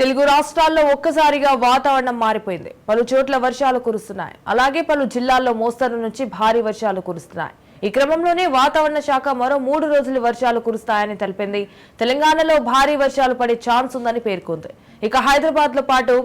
తెలుగు రాష్ట్రాల్లో ఒక్కసారిగా వాతావరణం మారిపోయింది. పలు చోట్ల వర్షాలు కురుస్తున్నాయి. అలాగే పలు జిల్లాల్లో మోస్తరు నుంచి భారీ వర్షాలు కురుస్తున్నాయి. ఈ క్రమంలోనే వాతావరణ శాఖ మరో మూడు రోజులు వర్షాలు కురుస్తాయని తెలిపింది. తెలంగాణలో భారీ వర్షాలు పడే ఛాన్స్ ఉందని పేర్కొంది. ఇక హైదరాబాద్లో పాటు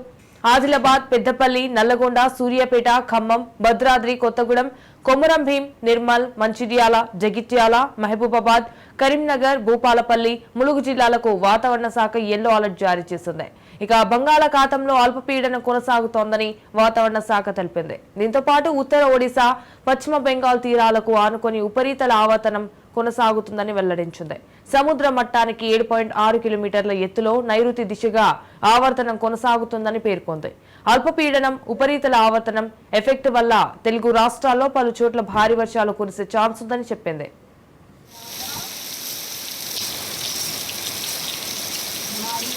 ఆదిలాబాద్ పెద్దపల్లి నల్లగొండ సూర్యాపేట ఖమ్మం భద్రాద్రి కొత్తగూడెం కొమురం భీం నిర్మల్ మంచిర్యాల జగిత్యాల మహబూబాబాద్ కరీంనగర్ భూపాలపల్లి ములుగు జిల్లాలకు వాతావరణ శాఖ ఎల్లో అలర్ట్ జారీ చేసింది. ఇక బంగాళాఖాతంలో అల్పపీడనం కొనసాగుతోందని వాతావరణ శాఖ తెలిపింది. దీంతో పాటు ఉత్తర ఒడిశా పశ్చిమ బెంగాల్ తీరాలకు ఆనుకొని ఉపరితల ఆవర్తనం కొనసాగుతుందని వెల్లడించింది. సముద్ర మట్టానికి ఏడు పాయింట్ ఆరు కిలోమీటర్ల ఎత్తులో నైరుతి దిశగా ఆవర్తనం కొనసాగుతుందని పేర్కొంది. అల్పపీడనం ఉపరీతల ఆవర్తనం ఎఫెక్ట్ వల్ల తెలుగు రాష్ట్రాల్లో పలు చోట్ల భారీ వర్షాలు కురిసే ఛాన్స్ ఉందని చెప్పింది. Mario.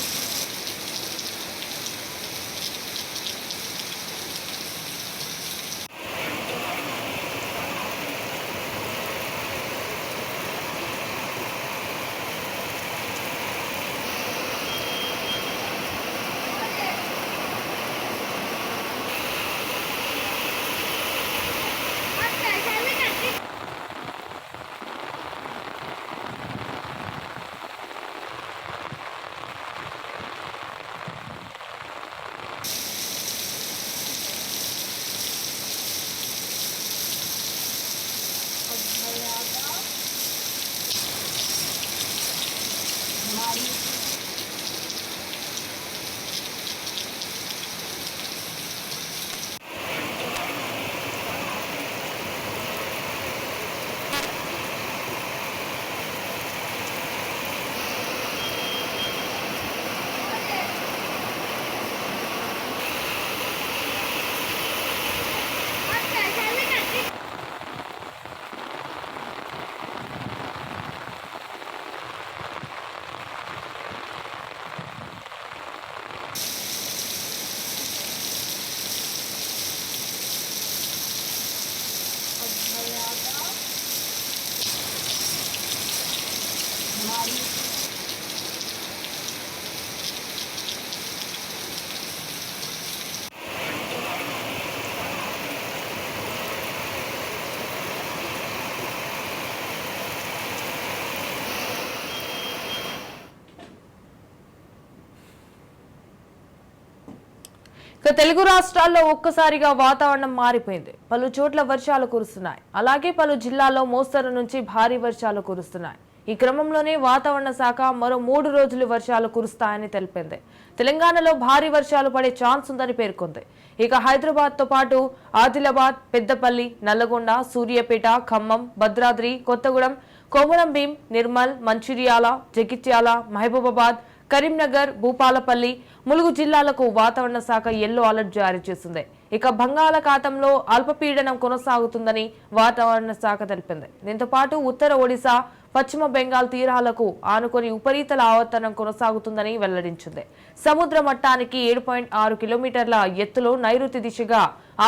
తెలుగు రాష్ట్రాల్లో ఒక్కసారిగా వాతావరణం మారిపోయింది. పలు చోట్ల వర్షాలు కురుస్తున్నాయి. అలాగే పలు జిల్లాల్లో మోస్తరు నుంచి భారీ వర్షాలు కురుస్తున్నాయి. ఈ క్రమంలోనే వాతావరణ శాఖ మరో మూడు రోజులు వర్షాలు కురుస్తాయని తెలిపింది. తెలంగాణలో భారీ వర్షాలు పడే ఛాన్స్ ఉందని పేర్కొంది. ఇక హైదరాబాద్తో పాటు ఆదిలాబాద్ పెద్దపల్లి నల్లగొండ సూర్యాపేట ఖమ్మం భద్రాద్రి కొత్తగూడెం కోమరంభీం నిర్మల్ మంచిర్యాల జగిత్యాల మహబూబాబాద్ కరీంనగర్ భూపాలపల్లి ములుగు జిల్లాలకు వాతావరణ శాఖ ఎల్లో అలర్ట్ జారీ చేసింది. ఇక బంగాళాఖాతంలో అల్పపీడనం కొనసాగుతుందని వాతావరణ శాఖ తెలిపింది. దీంతో పాటు ఉత్తర ఒడిశా పశ్చిమ బెంగాల్ తీరాలకు ఆనుకొని ఉపరీతల ఆవర్తనం కొనసాగుతుందని వెల్లడించింది. సముద్ర మట్టానికి ఏడు పాయింట్ ఆరు కిలోమీటర్ల ఎత్తులో నైరుతి దిశగా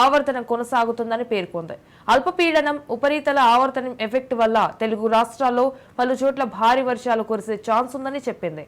ఆవర్తనం కొనసాగుతుందని పేర్కొంది. అల్పపీడనం ఉపరితల ఆవర్తనం ఎఫెక్ట్ వల్ల తెలుగు రాష్ట్రాల్లో పలు చోట్ల భారీ వర్షాలు కురిసే ఛాన్స్ ఉందని చెప్పింది.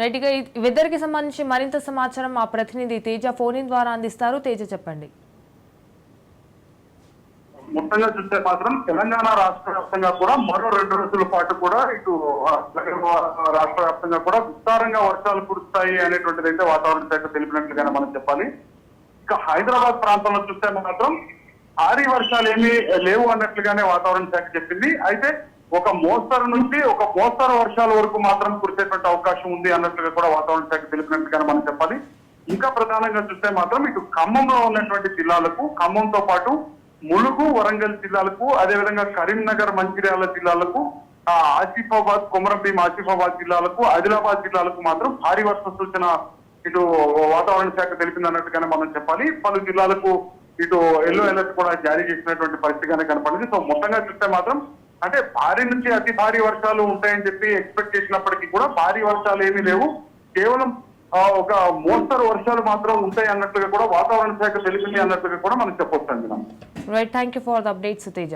రైట్ ఇక వెదర్కి సంబంధించి మరింత సమాచారం మా ప్రతినిధి తేజ ఫోన్ ఇన్ ద్వారా అందిస్తారు. తేజ చెప్పండి. మొత్తంగా చూస్తే మాత్రం తెలంగాణ రాష్ట్ర వ్యాప్తంగా కూడా మరో రెండు రోజుల పాటు కూడా ఇటు రాష్ట్ర వ్యాప్తంగా కూడా విస్తారంగా వర్షాలు కురుస్తాయి అనేటువంటిది అయితే వాతావరణ శాఖ తెలిపినట్లుగానే మనం చెప్పాలి. ఇక హైదరాబాద్ ప్రాంతంలో చూస్తే మాత్రం భారీ వర్షాలు ఏమీ లేవు అన్నట్లుగానే వాతావరణ శాఖ చెప్పింది. అయితే ఒక మోస్తరు నుంచి ఒక మోస్తరు వర్షాల వరకు మాత్రం కురిసేటువంటి అవకాశం ఉంది అన్నట్లుగా కూడా వాతావరణ శాఖ తెలిపినట్టుగా మనం చెప్పాలి. ఇంకా ప్రధానంగా చూస్తే మాత్రం ఇటు ఖమ్మంలో ఉన్నటువంటి జిల్లాలకు ఖమ్మంతో పాటు ములుగు వరంగల్ జిల్లాలకు అదేవిధంగా కరీంనగర్ మంచిర్యాల జిల్లాలకు ఆసిఫాబాద్ కొమరంభీం ఆసిఫాబాద్ జిల్లాలకు ఆదిలాబాద్ జిల్లాలకు మాత్రం భారీ వర్ష సూచన ఇటు వాతావరణ శాఖ తెలిపింది అన్నట్టుగానే మనం చెప్పాలి. పలు జిల్లాలకు ఇటు ఎల్లో అలర్ట్ కూడా జారీ చేసినటువంటి పరిస్థితిగానే కనపడింది. సో మొత్తంగా చూస్తే మాత్రం అంటే భారీ నుంచి అతి భారీ వర్షాలు ఉంటాయని చెప్పి ఎక్స్పెక్ట్ చేసినప్పటికీ కూడా భారీ వర్షాలు ఏమీ లేవు. కేవలం ఒక మోస్తరు వర్షాలు మాత్రం ఉంటాయి అన్నట్లుగా కూడా వాతావరణ శాఖ తెలిపింది అన్నట్లుగా కూడా మనం చెప్పొచ్చు అండి right thank you for the updates Teja